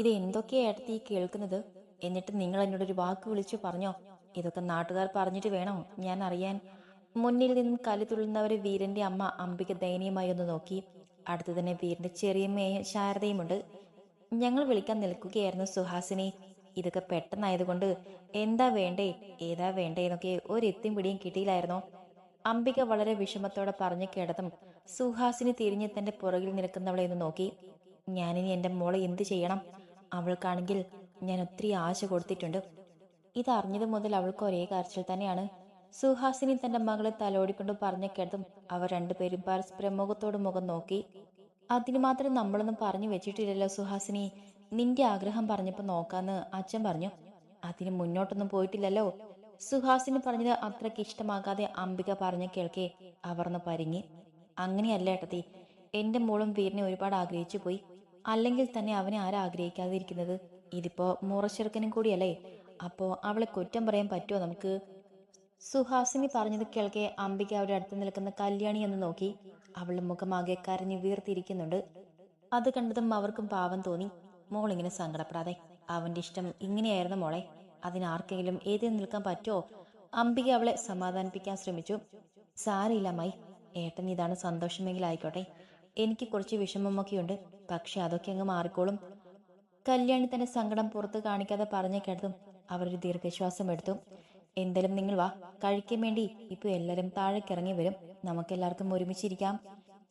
ഇത് എന്തൊക്കെയാ ഈ കേൾക്കുന്നത്? എന്നിട്ട് നിങ്ങൾ എന്നോട് ഒരു വാക്ക് വിളിച്ചു പറഞ്ഞോ? ഇതൊക്കെ നാട്ടുകാർ പറഞ്ഞിട്ട് വേണോ ഞാൻ അറിയാൻ. മുന്നിൽ നിന്നും കലി തുള്ളുന്നവരെ വീരന്റെ അമ്മ അംബിക ദയനീയമായി ഒന്ന് നോക്കി. അടുത്ത് തന്നെ വീരന്റെ ചെറിയമ്മയും ശാരദയുമുണ്ട്. ഞങ്ങൾ വിളിക്കാൻ നിൽക്കുകയായിരുന്നു സുഹാസിനി. ഇതൊക്കെ പെട്ടെന്നായതുകൊണ്ട് എന്താ വേണ്ടേ ഏതാ വേണ്ടേ എന്നൊക്കെ ഒരു എത്തും പിടിയും കിട്ടിയില്ലായിരുന്നോ. അംബിക വളരെ വിഷമത്തോടെ പറഞ്ഞു കേട്ടതും സുഹാസിനി തിരിഞ്ഞ് തന്റെ പുറകിൽ നിൽക്കുന്നവളെ ഒന്ന് നോക്കി. ഞാനിനി എന്റെ മോളെ എന്ത് ചെയ്യണം? അവൾക്കാണെങ്കിൽ ഞാൻ ഒത്തിരി ആശ കൊടുത്തിട്ടുണ്ട്. ഇതറിഞ്ഞത് മുതൽ അവൾക്ക് ഒരേ കരച്ചിൽ തന്നെയാണ്. സുഹാസിനി തന്റെ മകളെ തലോടിക്കൊണ്ട് പറഞ്ഞ കേട്ടതും അവർ രണ്ടുപേരും പരസ്പരം മുഖത്തോട് മുഖം നോക്കി. അതിന് മാത്രം നമ്മളൊന്നും പറഞ്ഞു വെച്ചിട്ടില്ലല്ലോ സുഹാസിനി. നിന്റെ ആഗ്രഹം പറഞ്ഞപ്പോ നോക്കാന്ന് അച്ഛൻ പറഞ്ഞു. അതിന് മുന്നോട്ടൊന്നും പോയിട്ടില്ലല്ലോ. സുഹാസിനി പറഞ്ഞത് അത്രയ്ക്ക് ഇഷ്ടമാകാതെ അംബിക പറഞ്ഞ കേൾക്കെ അവർന്ന് പരിങ്ങി. അങ്ങനെയല്ല ഏട്ടത്തി. എന്റെ മോളും വീരനെ ഒരുപാട് ആഗ്രഹിച്ചു പോയി. അല്ലെങ്കിൽ തന്നെ അവനെ ആരും ആഗ്രഹിക്കാതെ ഇരിക്കുന്നത് ഇതിപ്പോ മുറച്ചെറുക്കനും കൂടിയല്ലേ? അപ്പോ അവളെ കുറ്റം പറയാൻ പറ്റുമോ നമുക്ക്? സുഹാസിനി പറഞ്ഞത് കേൾക്കെ അംബിക അവിടെ അടുത്ത് നിൽക്കുന്ന കല്യാണി എന്ന് നോക്കി. അവളുടെ മുഖമാകെ കരഞ്ഞു വീർത്തിരിക്കുന്നുണ്ട്. അത് കണ്ടതും അവർക്കും പാവം തോന്നി. മോൾ ഇങ്ങനെ സങ്കടപ്പെടാതെ. അവന്റെ ഇഷ്ടം ഇങ്ങനെയായിരുന്നു മോളെ. അതിനാർക്കെങ്കിലും ഏതിൽ നിൽക്കാൻ പറ്റുമോ അംബിക അവളെ സമാധാനിപ്പിക്കാൻ ശ്രമിച്ചു. സാരയില്ല മൈ ഏട്ടൻ ഇതാണ് സന്തോഷമെങ്കിൽ ആയിക്കോട്ടെ. എനിക്ക് കുറച്ച് വിഷമമൊക്കെയുണ്ട്. പക്ഷെ അതൊക്കെ അങ്ങ് മാറിക്കോളും. കല്യാണി തന്നെ സങ്കടം പുറത്ത് കാണിക്കാതെ പറഞ്ഞു കേട്ടതും അവരൊരു ദീർഘശ്വാസം എടുത്തു. എന്തായാലും നിങ്ങൾ വാ കഴിക്കാൻ വേണ്ടി. ഇപ്പൊ എല്ലാരും താഴേക്കിറങ്ങി വരും. നമുക്കെല്ലാവർക്കും ഒരുമിച്ചിരിക്കാം.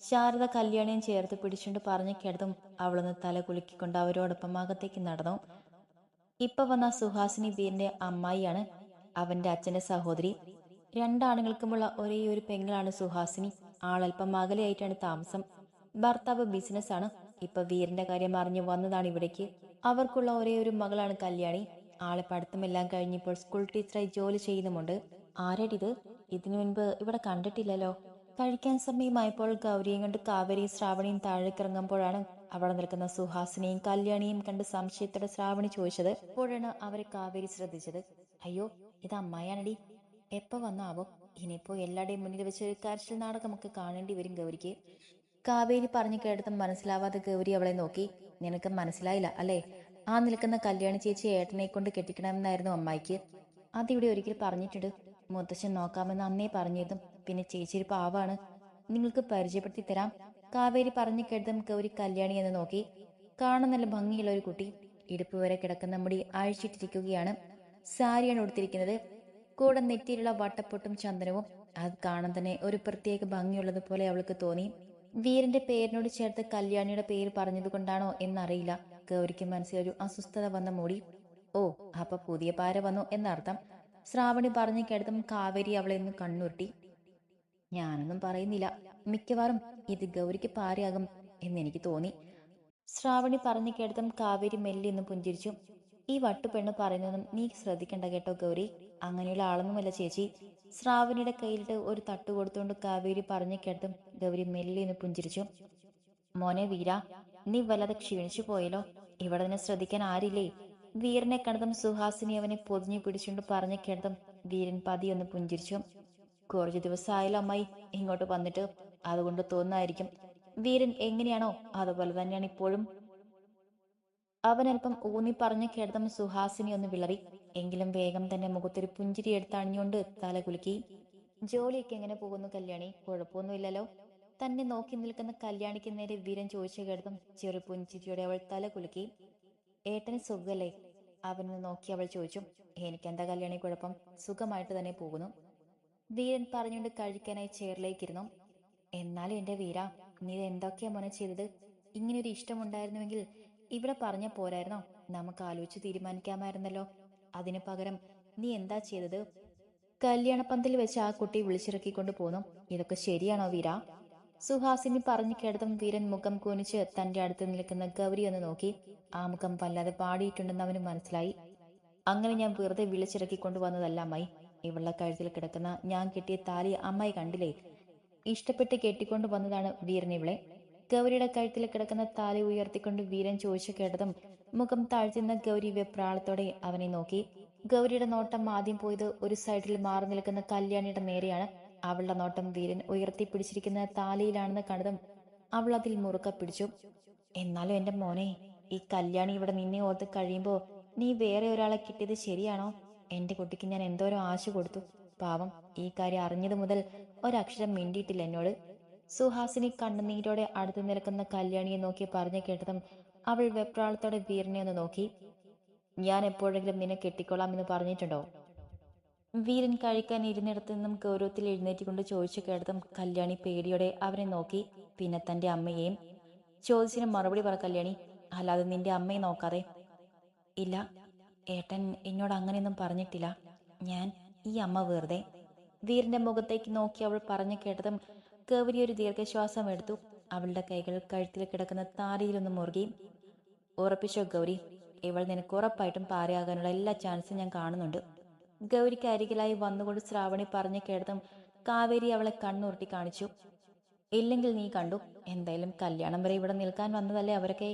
ശാരദ കല്യാണിയും ചേർത്ത് പിടിച്ചുകൊണ്ട് പറഞ്ഞു കേട്ടതും അവളൊന്ന് തല കുലുക്കിക്കൊണ്ട് അവരോടൊപ്പം അകത്തേക്ക് നടന്നു. ഇപ്പൊ വന്ന സുഹാസിനി ബീറിന്റെ അമ്മായിയാണ് അവന്റെ അച്ഛന്റെ സഹോദരി. രണ്ടാണുങ്ങൾക്കുമുള്ള ഒരേ ഒരു പെങ്ങളാണ് സുഹാസിനി. ആളൽപ്പം അകലെയായിട്ടാണ് താമസം. ഭർത്താവ് ബിസിനസ്സാണ്. ഇപ്പൊ വീറിന്റെ കാര്യം അറിഞ്ഞു വന്നതാണ് ഇവിടേക്ക്. അവർക്കുള്ള ഒരേ ഒരു മകളാണ് കല്യാണി. ആളെ പഠിത്തമെല്ലാം കഴിഞ്ഞപ്പോൾ സ്കൂൾ ടീച്ചറായി ജോലി ചെയ്യുന്നുമുണ്ട്. ആരടിത് ഇതിനു മുൻപ് ഇവിടെ കണ്ടിട്ടില്ലല്ലോ. കഴിക്കാൻ സമയമായപ്പോൾ ഗൗരിയും കണ്ട് കാവേരിയും ശ്രാവണിയും താഴേക്കിറങ്ങുമ്പോഴാണ് അവിടെ നിൽക്കുന്ന സുഹാസിനെയും കല്യാണിയും കണ്ട് സംശയത്തോടെ ശ്രാവണി ചോദിച്ചത്. അപ്പോഴാണ് അവരെ കാവേരി ശ്രദ്ധിച്ചത്. അയ്യോ ഇത് അമ്മായാണടി എപ്പോ വന്നാവോ? ഇനിയിപ്പോ എല്ലാവരുടെയും മുന്നിൽ വെച്ച് ഒരു കരച്ചിൽ നാടകമൊക്കെ കാണേണ്ടി വരും ഗൗരിക്ക്. കാവേരി പറഞ്ഞു കേട്ടതും മനസ്സിലാവാതെ ഗൗരി അവളെ നോക്കി. നിനക്ക് മനസ്സിലായില്ല അല്ലേ? ആ നിൽക്കുന്ന കല്യാണി ചേച്ചി ഏട്ടനെ കൊണ്ട് കെട്ടിക്കണമെന്നായിരുന്നു അമ്മായിക്ക്. അതിവിടെ ഒരിക്കൽ പറഞ്ഞിട്ടുണ്ട്. മുത്തശ്ശൻ നോക്കാമെന്ന് അന്നേ പറഞ്ഞതും പിന്നെ ചേച്ചി ഒരു പാവാണ്. നിങ്ങൾക്ക് പരിചയപ്പെടുത്തി തരാം. കാവേരി പറഞ്ഞു കേട്ടതും ഗൗരി കല്യാണി എന്ന് നോക്കി. കാണാൻ നല്ല ഭംഗിയുള്ള ഒരു കുട്ടി. ഇടുപ്പ് വരെ കിടക്കുന്ന മുടി അഴിച്ചിട്ടിരിക്കുകയാണ്. സാരിയാണ് ഉടുത്തിരിക്കുന്നത്. കൂടെ നെറ്റിയിലുള്ള വട്ടപ്പൊട്ടും ചന്ദനവും. അത് കാണാൻ തന്നെ ഒരു പ്രത്യേക ഭംഗിയുള്ളതുപോലെ അവൾക്ക് തോന്നി. വീരന്റെ പേരിനോട് ചേർത്ത് കല്യാണിയുടെ പേര് പറഞ്ഞതുകൊണ്ടാണോ എന്നറിയില്ല. ഗൗരിക്ക് മനസ്സിലൊരു അസ്വസ്ഥത വന്ന മൂടി ഓ അപ്പൊ പുതിയ പാര വന്നു എന്നർത്ഥം. ശ്രാവണി പറഞ്ഞു കേട്ടതും കാവേരി അവളെ ഒന്ന് കണ്ണുരുട്ടി. ഞാനൊന്നും പറയുന്നില്ല. മിക്കവാറും ഇത് ഗൗരിക്ക് പാരയാകും എന്നെനിക്ക് തോന്നി. ശ്രാവണി പറഞ്ഞു കേട്ടതും കാവേരി മെല്ലിന്ന് പുഞ്ചിരിച്ചു. ഈ വട്ടുപെണ്ണ് പറയുന്നതും നീ ശ്രദ്ധിക്കണ്ട കേട്ടോ ഗൗരി. അങ്ങനെയുള്ള ആളൊന്നുമല്ല ചേച്ചി. ശ്രാവണിയുടെ കയ്യിലിട്ട് ഒരു തട്ട് കൊടുത്തുകൊണ്ട് കാവേരി പറഞ്ഞു കേട്ടതും ഗൗരി മെല്ലി ഒന്ന് പുഞ്ചിരിച്ചു. മോനെ വീര നീ വല്ലാതെ ക്ഷീണിച്ചു പോയല്ലോ. ഇവിടെ നിന്നെ ശ്രദ്ധിക്കാൻ ആരില്ലേ? വീരനെ കണ്ടതും സുഹാസിനി അവനെ പൊതിഞ്ഞു പിടിച്ചുകൊണ്ട് പറഞ്ഞു കേട്ടതും വീരൻ പതിയൊന്ന് പുഞ്ചിരിച്ചു. കുറച്ചു ദിവസമായാലും അമ്മായി ഇങ്ങോട്ട് വന്നിട്ട്. അതുകൊണ്ട് തോന്നായിരിക്കും. വീരൻ എങ്ങനെയാണോ അതുപോലെ തന്നെയാണ് ഇപ്പോഴും. അവനൽപ്പം ഊന്നി പറഞ്ഞു കേട്ടതും സുഹാസിനി ഒന്ന് വിളറി. എങ്കിലും വേഗം തന്നെ മുഖത്തൊരു പുഞ്ചിരി എടുത്തണിഞ്ഞുകൊണ്ട് തല കുലുക്കി. ജോലിയൊക്കെ എങ്ങനെ പോകുന്നു കല്യാണി? കുഴപ്പമൊന്നുമില്ലല്ലോ? തന്നെ നോക്കി നിൽക്കുന്ന കല്യാണിക്ക് നേരെ വീരൻ ചോദിച്ചു കേട്ടതും ചെറു പുഞ്ചിരിയോടെ അവൾ തല കുലുക്കി. ഏട്ടന് സുഖല്ലേ? അവനെ നോക്കി അവൾ ചോദിച്ചു. എനിക്കെന്താ കല്യാണി കുഴപ്പം? സുഖമായിട്ട് തന്നെ പോകുന്നു. വീരൻ പറഞ്ഞുകൊണ്ട് കഴിക്കാനായി ചേറിലേക്കിരുന്നു എന്നാലും എന്റെ വീര നീ എന്തൊക്കെയാ മോനെ ചെയ്തത്? ഒരു ഇഷ്ടമുണ്ടായിരുന്നുവെങ്കിൽ ഇവിടെ പറഞ്ഞ പോരായിരുന്നോ? നമുക്ക് ആലോചിച്ച് തീരുമാനിക്കാമായിരുന്നല്ലോ. അതിനു പകരം നീ എന്താ ചെയ്തത്? കല്യാണപ്പന്തൽ വെച്ച് ആ കുട്ടി വിളിച്ചിറക്കിക്കൊണ്ട് പോന്നു. ഇതൊക്കെ ശരിയാണോ വീര? സുഹാസിനി പറഞ്ഞു കേട്ടതും വീരൻ മുഖം കുനിച്ച് തന്റെ അടുത്ത് നിൽക്കുന്ന ഗൗരി ഒന്ന് നോക്കി. ആ മുഖം വല്ലാതെ പാടിയിട്ടുണ്ടെന്ന് അവന് മനസ്സിലായി. അങ്ങനെ ഞാൻ വെറുതെ വിളിച്ചിറക്കിക്കൊണ്ടു വന്നതല്ല അമ്മായി ഇവളുടെ കഴുത്തിൽ കിടക്കുന്ന ഞാൻ കിട്ടിയ താലി അമ്മായി കണ്ടില്ലേ? ഇഷ്ടപ്പെട്ട് കെട്ടിക്കൊണ്ടു വന്നതാണ് വീരൻ ഇവളെ. ഗൗരിയുടെ കഴുത്തിൽ കിടക്കുന്ന താലി ഉയർത്തിക്കൊണ്ട് വീരൻ ചോദിച്ചു കേട്ടതും മുഖം താഴ്ത്തുന്ന ഗൗരി വെപ്രാളത്തോടെ അവനെ നോക്കി. ഗൗരിയുടെ നോട്ടം ആദ്യം പോയത് ഒരു സൈഡിൽ മാറി നിൽക്കുന്ന കല്യാണിയുടെ നേരെയാണ്. അവളുടെ നോട്ടം വീരൻ ഉയർത്തി പിടിച്ചിരിക്കുന്ന താലിയിലാണെന്ന് കണ്ടതും അവൾ അതിൽ മുറുക്ക പിടിച്ചു. എന്നാലും എന്റെ മോനെ ഈ കല്യാണി ഇവിടെ നിന്നെ ഓർത്ത് കഴിയുമ്പോൾ നീ വേറെ ഒരാളെ കിട്ടിയത് ശരിയാണോ? എന്റെ കുട്ടിക്ക് ഞാൻ എന്തോരോ ആശ കൊടുത്തു. പാവം ഈ കാര്യം അറിഞ്ഞത് മുതൽ ഒരക്ഷരം മിണ്ടിയിട്ടില്ല എന്നോട്. സുഹാസിനി കണ്ണുനീരോടെ അടുത്തു നിൽക്കുന്ന കല്യാണിയെ നോക്കി പറഞ്ഞു കേട്ടതും അവൾ വെപ്രാളത്തോടെ വീരനെ ഒന്ന് നോക്കി. ഞാൻ എപ്പോഴെങ്കിലും നിന്നെ കെട്ടിക്കൊള്ളാം എന്ന് പറഞ്ഞിട്ടുണ്ടോ? വീരൻ കഴിക്കാൻ ഇരുന്നിടത്ത് നിന്നും ഗൗരവത്തിൽ എഴുന്നേറ്റിക്കൊണ്ട് ചോദിച്ചു കേട്ടതും കല്യാണി പേടിയോടെ അവനെ നോക്കി. പിന്നെ തന്റെ അമ്മയെയും ചോദിച്ചതിന് മറുപടി പറ കല്യാണി. അല്ലാതെ നിന്റെ അമ്മയെ നോക്കാതെ ഇല്ല. ഏട്ടൻ എന്നോട് അങ്ങനെയൊന്നും പറഞ്ഞിട്ടില്ല. ഞാൻ ഈ അമ്മ വെറുതെ വീരന്റെ മുഖത്തേക്ക് നോക്കി അവൾ പറഞ്ഞു കേട്ടതും ഗൗരി ഒരു ദീർഘശ്വാസം എടുത്തു. അവളുടെ കൈകൾ കഴുത്തിൽ കിടക്കുന്ന താരയിലൊന്ന് മുറുകി. ഉറപ്പിച്ചോ ഗൗരി? ഇവൾ നിനക്ക് ഉറപ്പായിട്ടും പാരയാകാനുള്ള എല്ലാ ചാൻസും ഞാൻ കാണുന്നുണ്ട്. ഗൗരിക്ക് അരികിലായി വന്നുകൊണ്ട് ശ്രാവണി പറഞ്ഞു കേട്ടതും കാവേരി അവളെ കണ്ണുരുട്ടി കാണിച്ചു. ഇല്ലെങ്കിൽ നീ കണ്ടു എന്തായാലും കല്യാണം വരെ ഇവിടെ നിൽക്കാൻ വന്നതല്ലേ അവരൊക്കെ?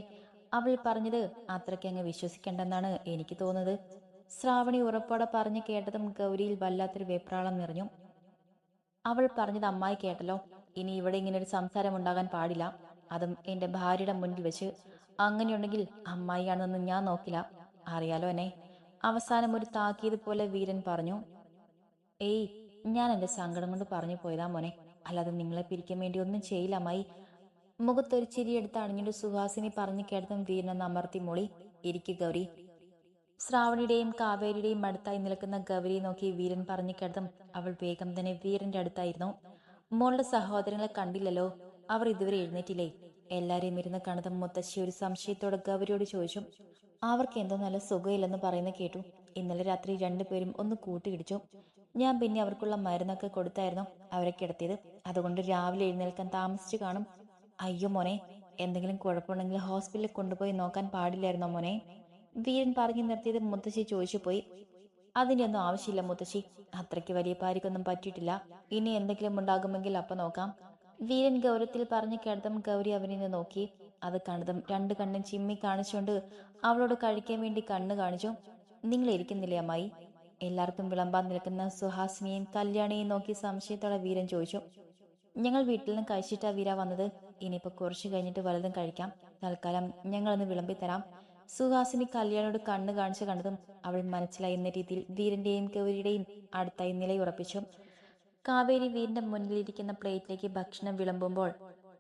അവൾ പറഞ്ഞത് അത്രയ്ക്ക് അങ്ങ് വിശ്വസിക്കേണ്ടെന്നാണ് എനിക്ക് തോന്നുന്നത്. ശ്രാവണി ഉറപ്പോടെ പറഞ്ഞു കേട്ടതും ഗൗരിയിൽ വല്ലാത്തൊരു വെപ്രാളം നിറഞ്ഞു. അവൾ പറഞ്ഞത് അമ്മായി കേട്ടല്ലോ ഇനി ഇവിടെ ഇങ്ങനെ ഒരു സംസാരം ഉണ്ടാകാൻ പാടില്ല. അതും എന്റെ ഭാര്യയുടെ മുന്നിൽ വെച്ച് അങ്ങനെയുണ്ടെങ്കിൽ അമ്മായിയാണെന്ന് ഞാൻ നോക്കില്ല. അറിയാലോ എന്നെ. അവസാനം ഒരു താക്കീത് പോലെ വീരൻ പറഞ്ഞു ഏയ് ഞാൻ എന്റെ സങ്കടം കൊണ്ട് പറഞ്ഞു പോയതാ മോനെ. അല്ലാതെ നിങ്ങളെ പിരിക്കാൻ വേണ്ടി ഒന്നും ചെയ്യില്ല അമ്മായി. മുഖത്തൊരു ചിരിയെടുത്ത് അണിഞ്ഞിട്ട് സുഹാസിനി പറഞ്ഞു കേട്ടതും വീരനെന്ന് അമർത്തി മൊളി ഇരിക്കു ഗൗരി. ശ്രാവണിയുടെയും കാവേരിയുടെയും അടുത്തായി നിൽക്കുന്ന ഗൗരിയെ നോക്കി വീരൻ പറഞ്ഞു കേട്ടതും അവൾ വേഗം തന്നെ വീരന്റെ അടുത്തായിരുന്നു. മോളുടെ സഹോദരങ്ങളെ കണ്ടില്ലല്ലോ. അവർ ഇതുവരെ എഴുന്നേറ്റില്ലേ? എല്ലാരെയും ഇരുന്ന് കണ്ടതും മുത്തശ്ശി ഒരു സംശയത്തോടെ ഗൗരിയോട് ചോദിച്ചു അവർക്ക് എന്തോ നല്ല സുഖമില്ലെന്ന് പറയുന്ന കേട്ടു. ഇന്നലെ രാത്രി രണ്ടുപേരും ഒന്ന് കൂട്ടിയിടിച്ചു. ഞാൻ പിന്നെ അവർക്കുള്ള മരുന്നൊക്കെ കൊടുത്തായിരുന്നു അവരെ കിടത്തിയത്. അതുകൊണ്ട് രാവിലെ എഴുന്നേൽക്കാൻ താമസിച്ചു കാണും. അയ്യോ മോനെ എന്തെങ്കിലും കുഴപ്പമുണ്ടെങ്കിൽ ഹോസ്പിറ്റലിൽ കൊണ്ടുപോയി നോക്കാൻ പാടില്ലായിരുന്നോ മോനെ? വീരൻ പറഞ്ഞു നിർത്തിയത് മുത്തശ്ശി ചോദിച്ചു പോയി. അതിന്റെ ഒന്നും ആവശ്യമില്ല മുത്തശ്ശി. അത്രയ്ക്ക് വലിയ പാരിക്കൊന്നും പറ്റിയിട്ടില്ല. ഇനി എന്തെങ്കിലും ഉണ്ടാകുമെങ്കിൽ അപ്പൊ നോക്കാം. വീരൻ ഗൗരവത്തിൽ പറഞ്ഞു കേട്ടതും ഗൗരി അവനെ നോക്കി. അത് കണ്ടതും രണ്ട് കണ്ണും ചിമ്മി കാണിച്ചുകൊണ്ട് അവളോട് കഴിക്കാൻ വേണ്ടി കണ്ണ് കാണിച്ചു. നിങ്ങൾ ഇരിക്കുന്നില്ലേ അമ്മായി? എല്ലാവർക്കും വിളമ്പാൻ നിൽക്കുന്ന സുഹാസിനിയും കല്യാണിയും നോക്കി സംശയത്തോടെ വീരൻ ചോദിച്ചു. ഞങ്ങൾ വീട്ടിൽ നിന്ന് കഴിച്ചിട്ടാ വീര വന്നത്. ഇനിയിപ്പോ കുറച്ച് കഴിഞ്ഞിട്ട് വലുതും കഴിക്കാം. തൽക്കാലം ഞങ്ങളൊന്ന് വിളമ്പി തരാം സുഹാസിനി കല്യാണിയോട് കണ്ണ് കാണിച്ചു കണ്ടതും അവൾ മനസ്സിലായി എന്ന രീതിയിൽ വീരന്റെയും ഗൗരിയുടെയും അടുത്തായി നിലയുറപ്പിച്ചു. കാവേരി വീടിന്റെ മുന്നിലിരിക്കുന്ന പ്ലേറ്റിലേക്ക് ഭക്ഷണം വിളമ്പുമ്പോൾ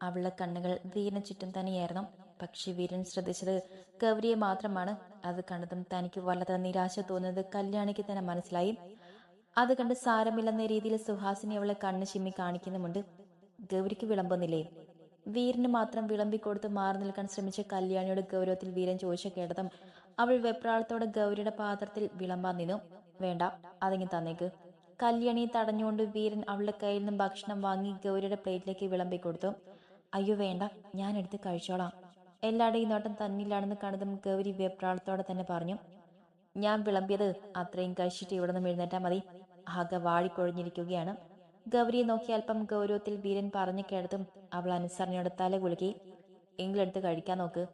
അവളുടെ കണ്ണുകൾ വീരന് ചുറ്റും തന്നെയായിരുന്നു. പക്ഷെ വീരൻ ശ്രദ്ധിച്ചത് ഗൗരിയെ മാത്രമാണ്. അത് കണ്ടതും തനിക്ക് വളരെ നിരാശ തോന്നുന്നത് കല്യാണിക്ക് തന്നെ മനസ്സിലായി. അത് കണ്ട് സാരമില്ലെന്ന രീതിയിൽ സുഹാസിനി അവളെ കണ്ണ് ചിമ്മി കാണിക്കുന്നുമുണ്ട്. ഗൗരിക്ക് വിളമ്പുന്നില്ലേ? വീരന് മാത്രം വിളമ്പിക്കൊടുത്ത് മാറി നിൽക്കാൻ ശ്രമിച്ച കല്യാണിയുടെ ഗൗരവത്തിൽ വീരൻ ചോദിച്ച കേട്ടതും അവൾ വെപ്രാളത്തോടെ ഗൗരിയുടെ പാത്രത്തിൽ വിളമ്പാൻ നിന്നു. വേണ്ട അതിങ്ങി തന്നേക്ക്. കല്യാണിയെ തടഞ്ഞുകൊണ്ട് വീരൻ അവളുടെ കയ്യിൽ നിന്നും ഭക്ഷണം വാങ്ങി ഗൗരിയുടെ പ്ലേറ്റിലേക്ക് വിളമ്പി കൊടുത്തു. അയ്യോ വേണ്ട. ഞാൻ എടുത്ത് കഴിച്ചോളാം. എല്ലാവരുടെയും നോട്ടം തന്നിലാണെന്ന് കണ്ടതും ഗൗരി വെപ്രാളത്തോടെ തന്നെ പറഞ്ഞു. ഞാൻ വിളമ്പിയത് അത്രയും കഴിച്ചിട്ട് ഇവിടെ നിന്ന് എഴുന്നേറ്റാൽ മതി. ആകെ വാടിക്കൊഴിഞ്ഞിരിക്കുകയാണ്. ഗൗരിയെ നോക്കി അല്പം ഗൗരവത്തിൽ വീരൻ പറഞ്ഞു കേട്ടതും അവൾ അനുസരണയോടെ തല കുലുക്കി. എങ്കിലെടുത്ത് കഴിക്കാൻ നോക്ക്.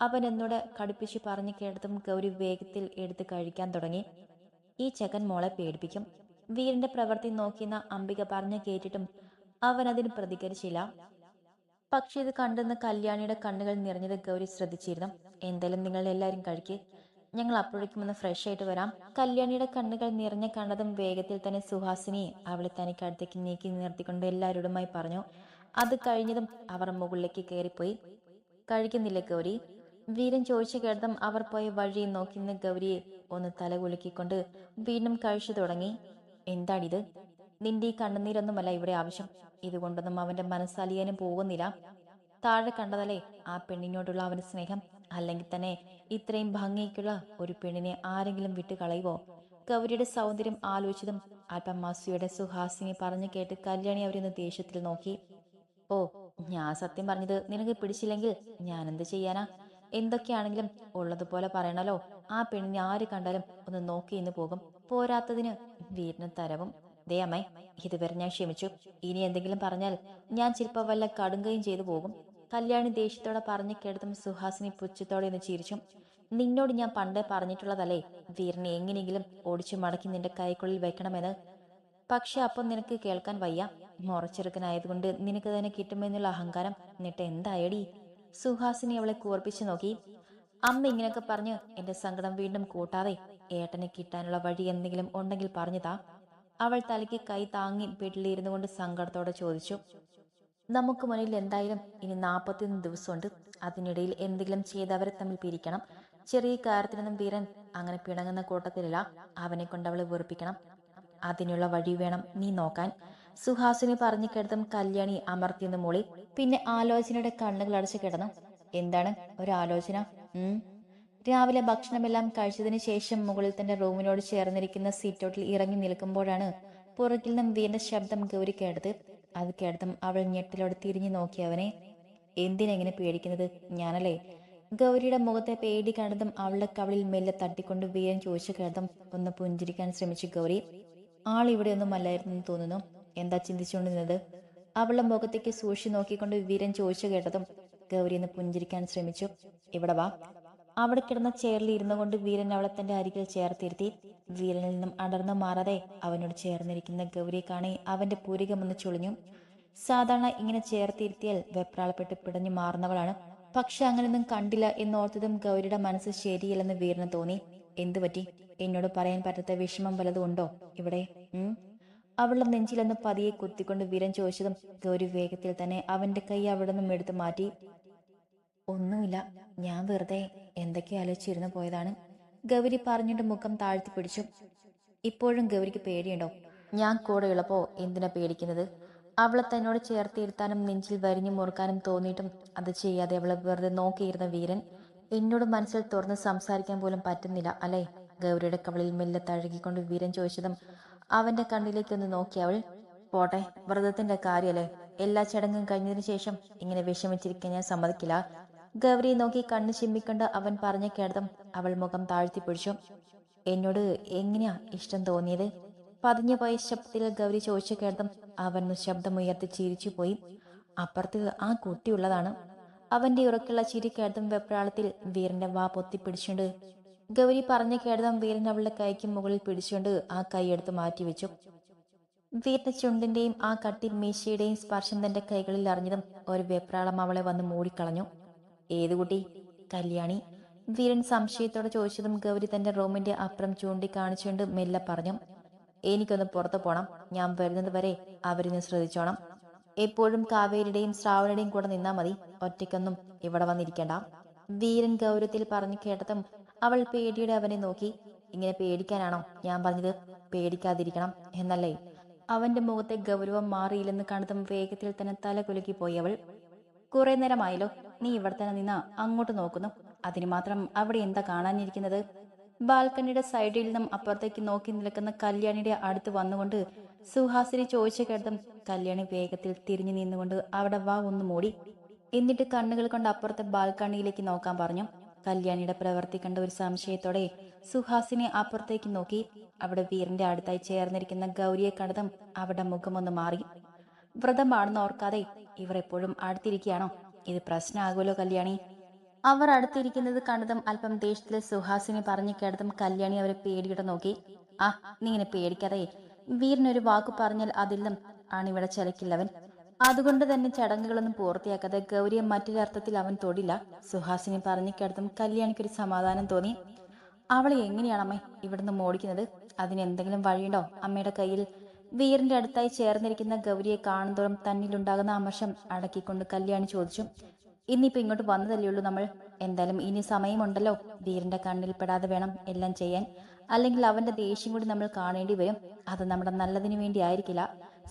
അവൻ എന്നോട് കടുപ്പിച്ച് പറഞ്ഞു കേട്ടതും ഗൗരി വേഗത്തിൽ എടുത്ത് കഴിക്കാൻ തുടങ്ങി. ഈ ചെക്കൻ മോളെ പേടിപ്പിക്കും. വീരന്റെ പ്രവൃത്തി നോക്കിയെന്ന അംബിക പറഞ്ഞു കേട്ടിട്ടും അവൻ അതിന് പ്രതികരിച്ചില്ല. പക്ഷെ ഇത് കണ്ടെന്ന് കല്യാണിയുടെ കണ്ണുകൾ നിറഞ്ഞത് ഗൗരി ശ്രദ്ധിച്ചിരുന്നു. എന്തായാലും നിങ്ങൾ എല്ലാവരും കഴിക്ക്. ഞങ്ങൾ അപ്പോഴേക്കും ഒന്ന് ഫ്രഷ് ആയിട്ട് വരാം. കല്യാണിയുടെ കണ്ണുകൾ നിറഞ്ഞ കണ്ടതും വേഗത്തിൽ തന്നെ സുഹാസിനി അവളെ തനിക്ക് അടുത്തേക്ക് നീക്കി നിർത്തിക്കൊണ്ട് എല്ലാവരോടുമായി പറഞ്ഞു. അത് കഴിഞ്ഞതും അവർ മുകളിലേക്ക് കയറിപ്പോയി. കഴിക്കുന്നില്ലേ ഗൗരി? വീരൻ ചോദിച്ചു കേട്ടതും അവർ പോയ വഴി നോക്കി നിന്ന് ഗൗരിയെ ഒന്ന് തല കുലുക്കിക്കൊണ്ട് വീണ്ടും കഴിച്ചു തുടങ്ങി. എന്താണിത്? നിന്റെ ഈ കണ്ണുനീരൊന്നുമല്ല ഇവിടെ ആവശ്യം. ഇതുകൊണ്ടൊന്നും അവന്റെ മനസ്സലിയാനും പോകുന്നില്ല. താഴെ കണ്ടതല്ലേ ആ പെണ്ണിനോടുള്ള അവന്റെ സ്നേഹം? അല്ലെങ്കിൽ തന്നെ ഇത്രയും ഭംഗിക്കുള്ള ഒരു പെണ്ണിനെ ആരെങ്കിലും വിട്ട് കളയുവോ ഗൗരിയുടെ സൗന്ദര്യം ആലോചിച്ചതും അല്പം മാസിയുടെ സുഹാസിനി പറഞ്ഞു കേട്ട് കല്യാണി അവരൊന്ന് ദേഷ്യത്തിൽ നോക്കി. ഓ ഞാൻ സത്യം പറഞ്ഞത് നിനക്ക് പിടിച്ചില്ലെങ്കിൽ ഞാൻ എന്ത് ചെയ്യാനാ? എന്തൊക്കെയാണെങ്കിലും ഉള്ളതുപോലെ പറയണല്ലോ. ആ പെണ്ണിനെ ആര് കണ്ടാലും ഒന്ന് നോക്കി ഇന്ന് പോകും. പോരാത്തതിന് വീടിന് തരവും. ദേ ഇതുവരെ ഞാൻ ക്ഷമിച്ചു. ഇനി എന്തെങ്കിലും പറഞ്ഞാൽ ഞാൻ ചിലപ്പോൾ വല്ല കടുങ്കയും ചെയ്തു പോകും. കല്യാണി ദേഷ്യത്തോടെ പറഞ്ഞു കേട്ടതും സുഹാസിനി പുച്ഛത്തോടെ ഒന്ന് ചിരിച്ചു. നിന്നോട് ഞാൻ പണ്ടേ പറഞ്ഞിട്ടുള്ളതല്ലേ വീരനെ എങ്ങനെയെങ്കിലും ഓടിച്ചു മടക്കി നിന്റെ കൈക്കുള്ളിൽ വെക്കണമെന്ന്. പക്ഷെ അപ്പം നിനക്ക് കേൾക്കാൻ വയ്യ. മുറച്ചെറുക്കനായതുകൊണ്ട് നിനക്ക് തന്നെ കിട്ടുമെന്നുള്ള അഹങ്കാരം എന്നിട്ട് എന്തായടി? സുഹാസിനി അവളെ കൂർപ്പിച്ചു നോക്കി. അമ്മ ഇങ്ങനെയൊക്കെ പറഞ്ഞ് എന്റെ സങ്കടം വീണ്ടും കൂട്ടാതെ ഏട്ടനെ കിട്ടാനുള്ള വഴി എന്തെങ്കിലും ഉണ്ടെങ്കിൽ പറഞ്ഞതാ അവൾ തലയ്ക്ക് കൈ താങ്ങി ബെഡിലിരുന്നു കൊണ്ട് സങ്കടത്തോടെ ചോദിച്ചു. നമുക്ക് മുന്നിൽ എന്തായാലും ഇനി നാൽപ്പത്തിയൊന്ന് ദിവസമുണ്ട്. അതിനിടയിൽ എന്തെങ്കിലും ചെയ്ത് അവരെ തമ്മിൽ പിരിക്കണം. ചെറിയ കാര്യത്തിനൊന്നും വീരൻ അങ്ങനെ പിണങ്ങുന്ന കൂട്ടത്തിലല്ല. അവനെ കൊണ്ട് അവളെ വെറുപ്പിക്കണം. അതിനുള്ള വഴി വേണം നീ നോക്കാൻ. സുഹാസിനി പറഞ്ഞു കിടത്തും കല്യാണി അമർത്തിയെന്ന് മൂളി. പിന്നെ ആലോചനയുടെ കണ്ണുകൾ അടച്ചു കിടന്നു. എന്താണ് ഒരു ആലോചന ഉം. രാവിലെ ഭക്ഷണമെല്ലാം കഴിച്ചതിന് ശേഷം മുകളിൽ തന്റെ റൂമിനോട് ചേർന്നിരിക്കുന്ന സീറ്റോട്ടിൽ ഇറങ്ങി നിൽക്കുമ്പോഴാണ് പുറകിൽ നിന്നും വീണ്ട ശബ്ദം ഗൗരി കേട്ടത്. അത് കേട്ടതും അവൾ ഞെട്ടിലോട് തിരിഞ്ഞു നോക്കിയവനെ എന്തിനെങ്ങനെ പേടിക്കുന്നത്? ഞാനല്ലേ? ഗൗരിയുടെ മുഖത്തെ പേടി കണ്ടതും അവളുടെ കവളിൽ മെല്ലെ തട്ടിക്കൊണ്ട് വീരൻ ചോദിച്ചു കേട്ടതും ഒന്ന് പുഞ്ചിരിക്കാൻ ശ്രമിച്ചു ഗൗരി. ആൾ ഇവിടെ ഒന്നും അല്ലായിരുന്നു തോന്നുന്നു. എന്താ ചിന്തിച്ചുകൊണ്ടിരുന്നത്? അവളുടെ മുഖത്തേക്ക് സൂക്ഷിച്ചു നോക്കിക്കൊണ്ട് വീരൻ ചോദിച്ചു കേട്ടതും ഗൗരി ഒന്ന് പുഞ്ചിരിക്കാൻ ശ്രമിച്ചു. ഇവിടെ വാ. അവിടെ കിടന്ന ചെയറിൽ ഇരുന്നു കൊണ്ട് വീരൻ അവളെ തന്റെ അരികിൽ ചേർത്തിരുത്തി. വീരനിൽ നിന്നും അടർന്നു മാറാതെ അവനോട് ചേർന്നിരിക്കുന്ന ഗൗരിയെ കാണി അവന്റെ പൂരികമൊന്ന് ചുളിഞ്ഞു. സാധാരണ ഇങ്ങനെ ചേർത്തിരുത്തിയാൽ വെപ്രാളപ്പെട്ട് പിടഞ്ഞു മാറുന്നവളാണ്. പക്ഷെ അങ്ങനെയൊന്നും കണ്ടില്ല എന്നോർത്തതും ഗൗരിയുടെ മനസ്സ് ശരിയല്ലെന്ന് വീരന് തോന്നി. എന്തു പറ്റി എന്നോട് പറയാൻ പറ്റാത്ത വിഷമം വല്ലതും ഉണ്ടോ ഇവിടെ? ഉം? അവളുടെ നെഞ്ചിലൊന്ന് പതിയെ കുത്തിക്കൊണ്ട് വീരൻ ചോദിച്ചതും ഗൗരി വേഗത്തിൽ തന്നെ അവന്റെ കൈ അവിടെ നിന്നും എടുത്തു മാറ്റി. ഒന്നുമില്ല ഞാൻ വെറുതെ എന്തൊക്കെ ആലോചിച്ചിരുന്നു പോയതാണ് ഗൗരി പറഞ്ഞിട്ട് മുഖം താഴ്ത്തി പിടിച്ചു. ഇപ്പോഴും ഗൗരിക്ക് പേടിയുണ്ടോ? ഞാൻ കൂടെ ഉള്ളപ്പോ എന്തിനാ പേടിക്കുന്നത്? അവളെ തന്നോട് ചേർത്തിരുത്താനും നെഞ്ചിൽ വരിഞ്ഞു മുറുക്കാനും തോന്നിയിട്ടും അത് ചെയ്യാതെ അവളെ വെറുതെ നോക്കിയിരുന്ന വീരൻ എന്നോട് മനസ്സിൽ തുറന്ന് സംസാരിക്കാൻ പോലും പറ്റുന്നില്ല അല്ലേ? ഗൗരിയുടെ കവളിൽ മെല്ലെ തഴുകിക്കൊണ്ട് വീരൻ ചോദിച്ചതും അവന്റെ കണ്ണിലേക്കൊന്ന് നോക്കി അവൾ പോട്ടെ വ്രതത്തിന്റെ കാര്യല്ലേ? എല്ലാ ചടങ്ങും കഴിഞ്ഞതിനു ശേഷം ഇങ്ങനെ വിഷമിച്ചിരിക്കാൻ ഞാൻ സമ്മതിക്കില്ല. ഗൗരിയെ നോക്കി കണ്ണ് ചിമ്മിക്കൊണ്ട് അവൻ പറഞ്ഞ കേട്ടതും അവൾ മുഖം താഴ്ത്തി പിടിച്ചു. എന്നോട് എങ്ങനെയാ ഇഷ്ടം തോന്നിയത്? പതിഞ്ഞു പോയ ശബ്ദത്തിൽ ഗൗരി ചോദിച്ച കേട്ടതും അവൻ ശബ്ദമുയർത്തി ചിരിച്ചു പോയി. അപ്പുറത്ത് ആ കുട്ടിയുള്ളതാണ് അവന്റെ ഉറക്കുള്ള ചിരി കേട്ടതും വെപ്രാളത്തിൽ വീരന്റെ വാ പൊത്തിപ്പിടിച്ചുകൊണ്ട് ഗൗരി പറഞ്ഞു കേട്ടതും വീരൻ അവളുടെ കൈക്ക് മുകളിൽ പിടിച്ചുകൊണ്ട് ആ കൈയെടുത്ത് മാറ്റിവെച്ചു. വീരന്റെ ചുണ്ടിന്റെയും ആ കട്ടി മീശയുടെയും സ്പർശം തന്റെ കൈകളിൽ അറിഞ്ഞതും ഒരു വെപ്രാളം അവളെ വന്ന് മൂടിക്കളഞ്ഞു. ഏതു കുട്ടി? കല്യാണി? വീരൻ സംശയത്തോടെ ചോദിച്ചതും ഗൗരി തന്റെ റൂമിന്റെ അപ്പുറം ചൂണ്ടിക്കാണിച്ചുകൊണ്ട് മെല്ലെ പറഞ്ഞു എനിക്കൊന്ന് പുറത്തു പോണം. ഞാൻ വരുന്നത് വരെ അവരിന്ന് ശ്രദ്ധിച്ചോണം. എപ്പോഴും കാവേരിയുടെയും ശ്രാവണയുടെയും കൂടെ നിന്നാ മതി. ഒറ്റയ്ക്കൊന്നും ഇവിടെ വന്നിരിക്കണ്ട. വീരൻ ഗൗരവത്തിൽ പറഞ്ഞു കേട്ടതും അവൾ പേടിയുടെ അവനെ നോക്കി. ഇങ്ങനെ പേടിക്കാനാണോ ഞാൻ പറഞ്ഞത്? പേടിക്കാതിരിക്കണം എന്നല്ലേ? അവന്റെ മുഖത്തെ ഗൗരവം മാറിയില്ലെന്ന് കണ്ടതും വേഗത്തിൽ തന്നെ തല കുലുക്കി പോയി അവൾ. കുറെ നേരമായല്ലോ. നീ ഇവിടെ തന്നെ നിന്ന. അങ്ങോട്ട് നോക്കുന്നു. അതിന് മാത്രം അവിടെ എന്താ കാണാനിരിക്കുന്നത്? ബാൽക്കണിയുടെ സൈഡിൽ നിന്നും അപ്പുറത്തേക്ക് നോക്കി നിൽക്കുന്ന കല്യാണിയുടെ അടുത്ത് വന്നുകൊണ്ട് സുഹാസിനെ ചോദിച്ചു കേട്ടതും കല്യാണി വേഗത്തിൽ തിരിഞ്ഞു നിന്നുകൊണ്ട് അവിടെ വാ ഒന്ന് മൂടി. എന്നിട്ട് കണ്ണുകൾ കൊണ്ട് അപ്പുറത്തെ ബാൽക്കണിയിലേക്ക് നോക്കാൻ പറഞ്ഞു. കല്യാണിയുടെ പ്രവൃത്തി കണ്ട ഒരു സംശയത്തോടെ സുഹാസിനെ അപ്പുറത്തേക്ക് നോക്കി. അവിടെ വീരന്റെ അടുത്തായി ചേർന്നിരിക്കുന്ന ഗൗരിയെ കണ്ടതും അവിടെ മുഖമൊന്ന് മാറി. വ്രതമാണെന്ന് ഓർക്കാതെ ഇവർ എപ്പോഴും അടുത്തിരിക്കുകയാണോ? ഇത് പ്രശ്നമാകുമല്ലോ കല്യാണി? അവർ അടുത്തിരിക്കുന്നത് കണ്ടതും അല്പം ദേഷ്യത്തിൽ സുഹാസിനെ പറഞ്ഞു കേട്ടതും കല്യാണി അവരെ പേടിയുടെ നോക്കി. ആ നീ ഇങ്ങനെ പേടിക്കാതെ വീരനൊരു വാക്കു പറഞ്ഞാൽ അതിലും ആണിവിടെ ചലക്കില്ലവൻ. അതുകൊണ്ട് തന്നെ ചടങ്ങുകളൊന്നും പൂർത്തിയാക്കാതെ ഗൗരിയെ മറ്റൊരർത്ഥത്തിൽ അവൻ തൊടില്ല. സുഹാസിനി പറഞ്ഞു കേട്ടതും കല്യാണിക്കൊരു സമാധാനം തോന്നി. അവൾ എങ്ങനെയാണ് അമ്മ ഇവിടുന്ന് മോടിക്കുന്നത്? അതിന് എന്തെങ്കിലും വഴിയുണ്ടോ? അമ്മയുടെ കയ്യിൽ വീറിന്റെ അടുത്തായി ചേർന്നിരിക്കുന്ന ഗൗരിയെ കാണുന്തോറും തന്നിലുണ്ടാകുന്ന അമർഷം അടക്കിക്കൊണ്ട് കല്യാണി ചോദിച്ചു. ഇന്നിപ്പോ ഇങ്ങോട്ട് വന്നതല്ലേ ഉള്ളൂ നമ്മൾ? എന്തായാലും ഇനി സമയമുണ്ടല്ലോ. വീറിന്റെ കണ്ണിൽ പെടാതെ വേണം എല്ലാം ചെയ്യാൻ. അല്ലെങ്കിൽ അവന്റെ ദേഷ്യം കൂടി നമ്മൾ കാണേണ്ടി വരും. അത് നമ്മുടെ നല്ലതിനു വേണ്ടി ആയിരിക്കില്ല.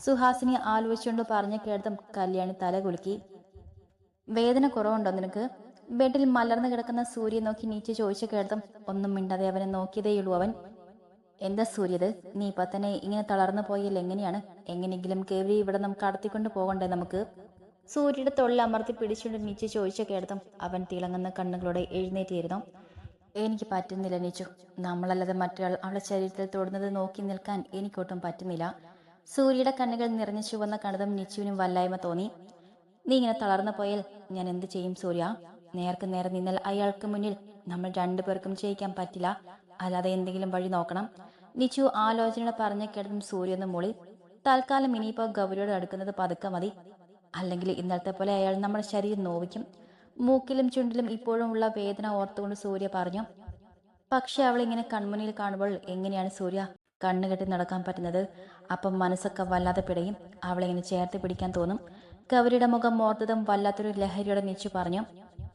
സുഹാസിനി ആലോചിച്ചുകൊണ്ട് പറഞ്ഞു കേട്ടതും കല്യാണി തല കുലുക്കി. വേദന കുറവുണ്ടോ നിനക്ക്? ബെഡിൽ മലർന്നു കിടക്കുന്ന സൂര്യ നോക്കി നീച്ച് ചോദിച്ചു കേട്ടതും ഒന്നും മിണ്ടാതെ അവനെ നോക്കിയതേയുള്ളൂ അവൻ. എന്താ സൂര്യത് നീ ഇപ്പൊ തന്നെ ഇങ്ങനെ തളർന്നു പോയാൽ എങ്ങനെയാണ്? എങ്ങനെയെങ്കിലും കേവി ഇവിടെ നമുക്ക് കടത്തിക്കൊണ്ട് പോകണ്ടേ നമുക്ക്? സൂര്യയുടെ തൊള്ളിൽ അമർത്തി പിടിച്ചുകൊണ്ട് നീച്ച് ചോദിച്ച കേട്ടതും അവൻ തിളങ്ങുന്ന കണ്ണുകളോടെ എഴുന്നേറ്റിയിരുന്നു എനിക്ക് പറ്റുന്നില്ല നീച്ചു. നമ്മളല്ലാതെ മറ്റൊരാൾ അവളുടെ ശരീരത്തിൽ തൊടുന്നത് നോക്കി നിൽക്കാൻ എനിക്കൊട്ടും പറ്റുന്നില്ല. സൂര്യയുടെ കണ്ണുകൾ നിറഞ്ഞു ചുവന്ന കണ്ടതും നിച്ചുവിനും വല്ലായ്മ തോന്നി. നീ ഇങ്ങനെ തളർന്നു പോയാൽ ഞാൻ എന്ത് ചെയ്യും സൂര്യ? നേർക്ക് നേരെ നിന്നാൽ അയാൾക്ക് മുന്നിൽ നമ്മൾ രണ്ടുപേർക്കും ജയിക്കാൻ പറ്റില്ല. അല്ലാതെ എന്തെങ്കിലും വഴി നോക്കണം. നിച്ചു ആലോചനയുടെ പറഞ്ഞ കേട്ടതും സൂര്യൊന്ന് മൂളി. തൽക്കാലം ഇനിയിപ്പോ ഗൗരിയോട് അടുക്കുന്നത് പതുക്കെ മതി. അല്ലെങ്കിൽ ഇന്നലത്തെ പോലെ അയാൾ നമ്മുടെ ശരീരം നോവിക്കും. മൂക്കിലും ചുണ്ടിലും ഇപ്പോഴും ഉള്ള വേദന ഓർത്തുകൊണ്ട് സൂര്യ പറഞ്ഞു. പക്ഷെ അവൾ ഇങ്ങനെ കൺമുന്നിൽ കാണുമ്പോൾ എങ്ങനെയാണ് സൂര്യ? കണ്ണുകെട്ടി നടക്കാൻ പറ്റുന്നത്. അപ്പം മനസ്സൊക്കെ വല്ലാതെ പിടയും. അവളെ അവളിങ്ങനെ ചേർത്ത് പിടിക്കാൻ തോന്നും. ഗൗരിയുടെ മുഖം ഓർത്തതും വല്ലാത്തൊരു ലഹരിയോടെ നിച്ചു പറഞ്ഞു.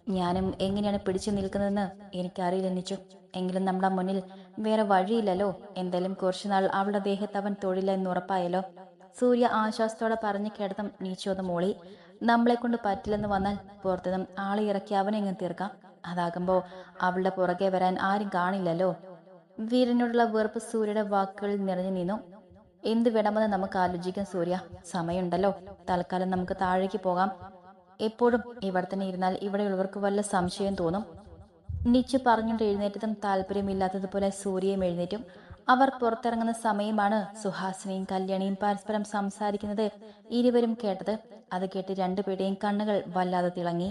ഞാനും എങ്ങനെയാണ് പിടിച്ചു നിൽക്കുന്നതെന്ന് എനിക്കറിയില്ല നിച്ചു. എങ്കിലും നമ്മുടെ മുന്നിൽ വേറെ വഴിയില്ലല്ലോ. എന്തായാലും കുറച്ചുനാൾ അവളുടെ ദേഹത്ത് അവൻ തൊഴില്ല എന്ന് ഉറപ്പായല്ലോ. സൂര്യ ആശ്വാസത്തോടെ പറഞ്ഞു കിടന്നും നീച്ചു ഒന്ന് മോളി. നമ്മളെ കൊണ്ട് പറ്റില്ലെന്ന് വന്നാൽ പുറത്തുനിന്നും ആളെ ഇറക്കി അവനെ തീർക്കാം. അതാകുമ്പോൾ അവളുടെ പുറകെ വരാൻ ആരും കാണില്ലല്ലോ. വീരനോടുള്ള വെറുപ്പ് സൂര്യയുടെ വാക്കുകളിൽ നിറഞ്ഞു നിന്നു. എന്ത് വേണമെന്ന് നമുക്ക് ആലോചിക്കാം സൂര്യ. സമയമുണ്ടല്ലോ. തൽക്കാലം നമുക്ക് താഴേക്ക് പോകാം. എപ്പോഴും ഇവിടെ തന്നെ ഇരുന്നാൽ ഇവിടെയുള്ളവർക്ക് വല്ല സംശയം തോന്നും. നിച്ചു പറഞ്ഞുകൊണ്ട് എഴുന്നേറ്റതും താല്പര്യമില്ലാത്തതുപോലെ സൂര്യയും എഴുന്നേറ്റും. അവർ പുറത്തിറങ്ങുന്ന സമയമാണ് സുഹാസിനിയും കല്യാണിയും പരസ്പരം സംസാരിക്കുന്നത് ഇരുവരും കേട്ടത്. അത് കേട്ട് രണ്ടുപേരുടെയും കണ്ണുകൾ വല്ലാതെ തിളങ്ങി.